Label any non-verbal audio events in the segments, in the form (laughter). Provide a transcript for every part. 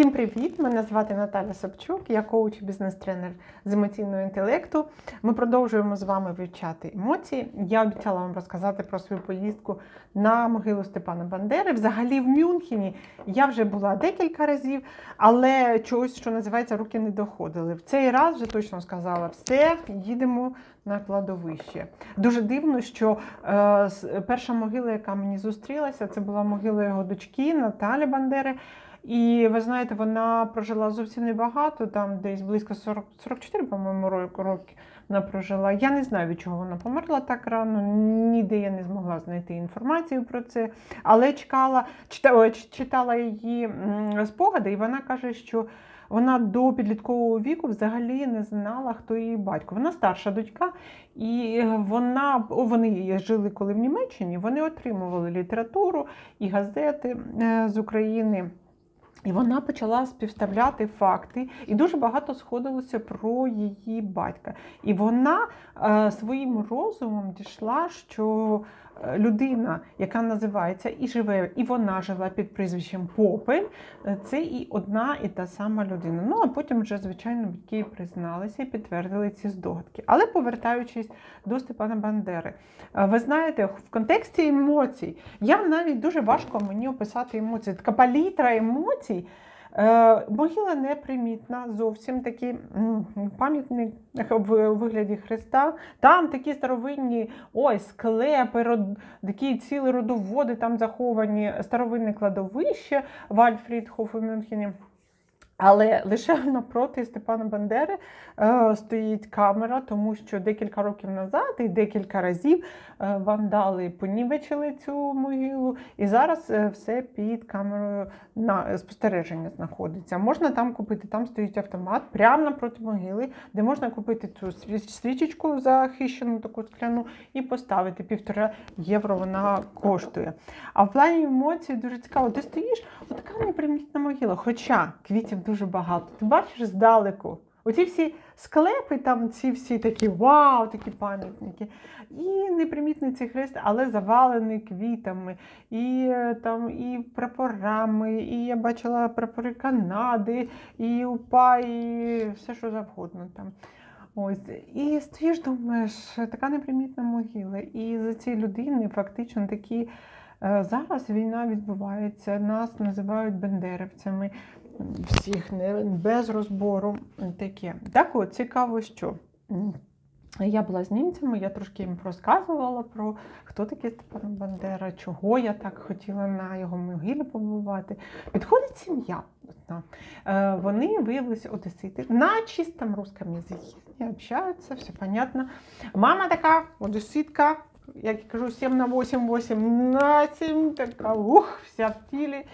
Всім привіт! Мене звати Наталя Собчук, я коуч і бізнес-тренер з емоційного інтелекту. Ми продовжуємо з вами вивчати емоції. Я обіцяла вам розказати про свою поїздку на могилу Степана Бандери. Взагалі в Мюнхені я вже була декілька разів, але чогось, що називається, руки не доходили. В цей раз вже точно сказала все, їдемо на кладовище. Дуже дивно, що е, перша могила, яка мені зустрілася, це була могила його дочки Наталі Бандери. І ви знаєте, вона прожила зовсім небагато, там десь близько 40, 44, по-моєму, ро- роки вона прожила. Я не знаю, від чого вона померла так рано. Ніде я не змогла знайти інформацію про це. Але чекала, чита- ой, ч- читала її спогади, і вона каже, що вона до підліткового віку взагалі не знала, хто її батько. Вона старша дочка, і вона вони жили коли в Німеччині. Вони отримували літературу і газети е, з України. І вона почала співставляти факти, і дуже багато сходилося про її батька. І вона е, своїм розумом дійшла, що е, людина, яка називається і живе, і вона жила під прізвищем Попель, е, це і одна і та сама людина. Ну а потім вже, звичайно, батьки призналися і підтвердили ці здогадки. Але повертаючись до Степана Бандери, е, ви знаєте, в контексті емоцій я навіть дуже важко мені описати емоції. Така палітра емоцій. Е, могила непримітна, зовсім такий пам'ятник в вигляді Христа. Там такі старовинні ой, склепи, род, такі цілі родоводи там заховані, старовинне кладовище в Альфрідхоф у Мюнхені. Але лише (laughs) напроти Степана Бандери е, стоїть камера, тому що декілька років назад і декілька разів е, вандали понівечили цю могилу, і зараз е, все під камерою на спостереження знаходиться. Можна там купити, там стоїть автомат прямо напроти могили, де можна купити цю свічечку захищену, таку скляну, і поставити півтора євро. Вона коштує. А в плані емоцій дуже цікаво. Ти стоїш, отака непримітна могила. Хоча квітів дуже багато. Ти бачиш здалеку. Оці всі склепи, там ці всі такі вау, такі пам'ятники. І непримітний цей хрест, але завалений квітами, і е, там і прапорами, і я бачила прапори Канади, і УПА, і все, що завгодно там. Ось. І стоїш, думаєш, така непримітна могила. І за цієї людини фактично такі. е, Зараз війна відбувається, нас називають бендерівцями, всіх не, без розбору таке. Так от, цікаво, що я була з німцями, я трошки їм розказувала про хто такий Степан Бандера, чого я так хотіла на його могилі побувати. Підходить сім'я. одна. Е, Вони виявилися одесити на чистому русском язикі. І общаються, все понятно. Мама така, одеситка, як я кажу, 7 на 8, 8 на 7, така ух, вся в тілі.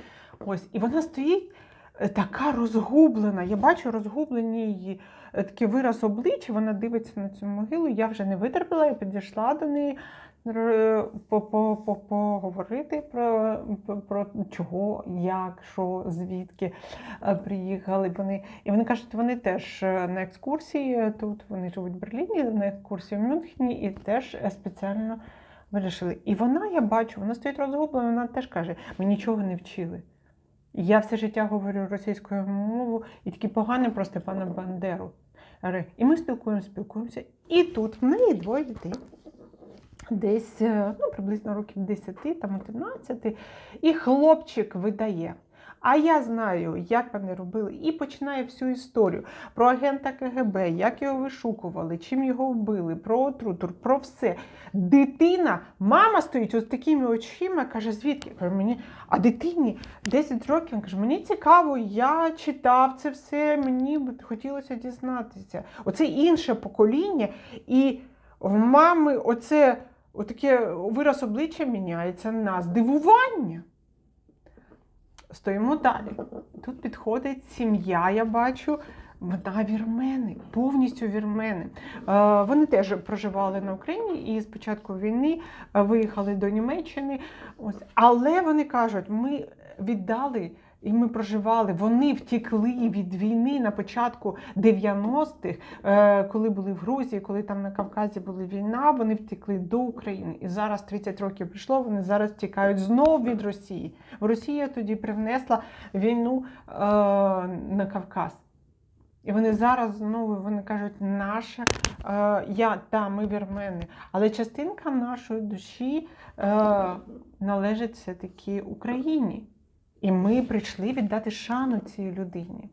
Ось, і вона стоїть така розгублена. Я бачу розгублені її е, такий вираз обличчя, вона дивиться на цю могилу. Я вже не витерпіла, я підійшла до неї поговорити про, про, чого, як, що, звідки е, приїхали вони. І вони кажуть, вони теж е, на екскурсії тут, вони живуть в Берліні, на екскурсії в Мюнхені і теж е, спеціально вирішили. І вона, я бачу, вона стоїть розгублена, вона теж каже, ми нічого не вчили. Я все життя говорю російською мовою і такі погане про Степана Бандеру. І ми спілкуємося, спілкуємося. І тут в неї двоє дітей. Десь е, ну, приблизно років 10, там 11, і хлопчик видає. А я знаю, як вони робили, і починає всю історію про агента КГБ, як його вишукували, чим його вбили, про отруту, про все. Дитина, мама стоїть ось такими очима, каже, звідки? Я кажу, мені, а дитині 10 років каже, мені цікаво, я читав це все, мені б хотілося дізнатися. Оце інше покоління, і в мами оце отаке вираз обличчя міняється на здивування. Стоїмо далі. Тут підходить сім'я, я бачу. Вона вірмени, повністю вірмени. Е, Вони теж проживали на Україні і з початку війни е, виїхали до Німеччини. Ось. Але вони кажуть, ми віддали І ми проживали. Вони втекли від війни на початку 90-х, е, коли були в Грузії, коли там на Кавказі була війна. Вони втекли до України. І зараз 30 років прийшло. Вони зараз тікають знов від Росії. Росія тоді привнесла війну е, на Кавказ. І вони зараз знову вони кажуть, наша е, я та ми вірмени, але частинка нашої душі е, належить все-таки Україні. І ми прийшли віддати шану цій людині.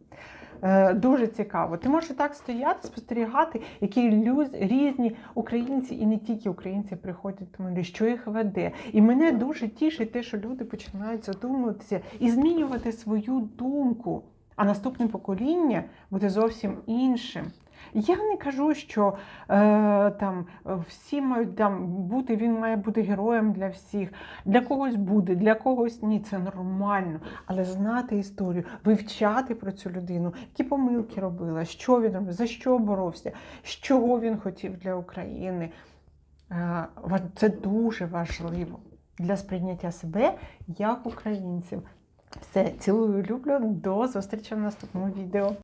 Е, Дуже цікаво. Ти можеш так стояти, спостерігати, які лю- різні українці, і не тільки українці приходять до мене, що їх веде. І мене дуже тішить те, що люди починають задумуватися і змінювати свою думку. А наступне покоління буде зовсім іншим. Я не кажу, що е, там всі мають там бути, він має бути героєм для всіх. Для когось буде, для когось ні. Це нормально. Але знати історію, вивчати про цю людину, які помилки робила, що він робив, за що боровся, що він хотів для України. Е, це дуже важливо для сприйняття себе як українців. Все, цілую, люблю. До зустрічі в наступному відео.